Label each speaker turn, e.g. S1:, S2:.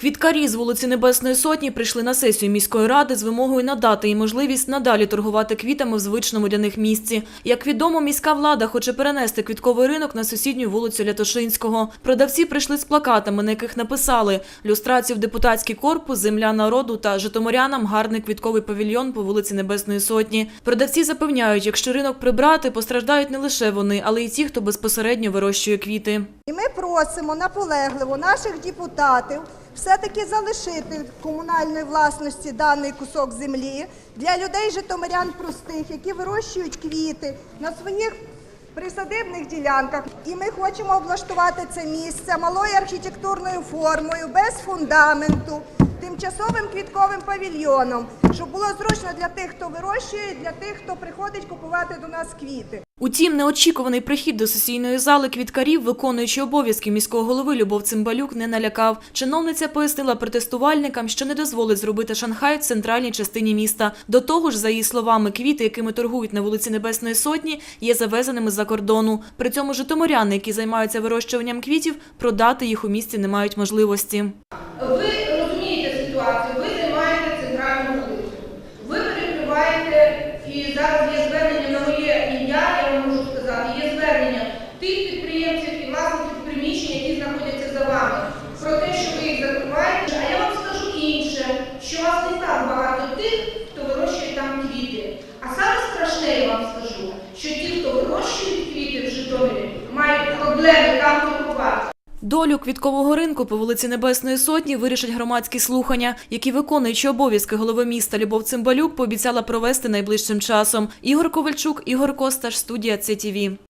S1: Квіткарі з вулиці Небесної Сотні прийшли на сесію міської ради з вимогою надати їм можливість надалі торгувати квітами в звичному для них місці. Як відомо, міська влада хоче перенести квітковий ринок на сусідню вулицю Лятошинського. Продавці прийшли з плакатами, на яких написали люстрацію в депутатський корпус, земля народу та житомирянам гарний квітковий павільйон по вулиці Небесної Сотні. Продавці запевняють, якщо ринок прибрати, постраждають не лише вони, але й ті, хто безпосередньо вирощує квіти.
S2: І ми просимо наполегливо наших депутатів все-таки залишити в комунальної власності даний кусок землі для людей житомирян простих, які вирощують квіти на своїх присадибних ділянках. І ми хочемо облаштувати це місце малою архітектурною формою, без фундаменту, тимчасовим квітковим павільйоном, щоб було зручно для тих, хто вирощує, для тих, хто приходить купувати до нас квіти.
S1: Утім, неочікуваний прихід до сесійної зали квіткарів, виконуючи обов'язки міського голови Любов Цимбалюк, не налякав. Чиновниця пояснила протестувальникам, що не дозволить зробити Шанхай в центральній частині міста. До того ж, за її словами, квіти, якими торгують на вулиці Небесної Сотні, є завезеними за кордону. При цьому житомиряни, які займаються вирощуванням квітів, продати їх у місті не мають можливості.
S3: Ви розумієте ситуацію, ви займаєте центральну вулицю. Ви перекриваєте, і зараз є звернення на моє ім'я, я вам можу сказати, є звернення тих підприємців і власників приміщень, які знаходяться за вами, про те, що ви їх закриваєте. А я вам скажу інше, що вас не так багато тих, хто вирощує там квіти. А саме страшне я вам скажу, що ті, хто вирощують квіти в Житомирі, мають проблеми там.
S1: Долю квіткового ринку по вулиці Небесної Сотні вирішать громадські слухання, які виконуючи обов'язки голови міста Любов Цимбалюк пообіцяла провести найближчим часом. Ігор Ковальчук, Ігор Косташ, студія ЦТВ.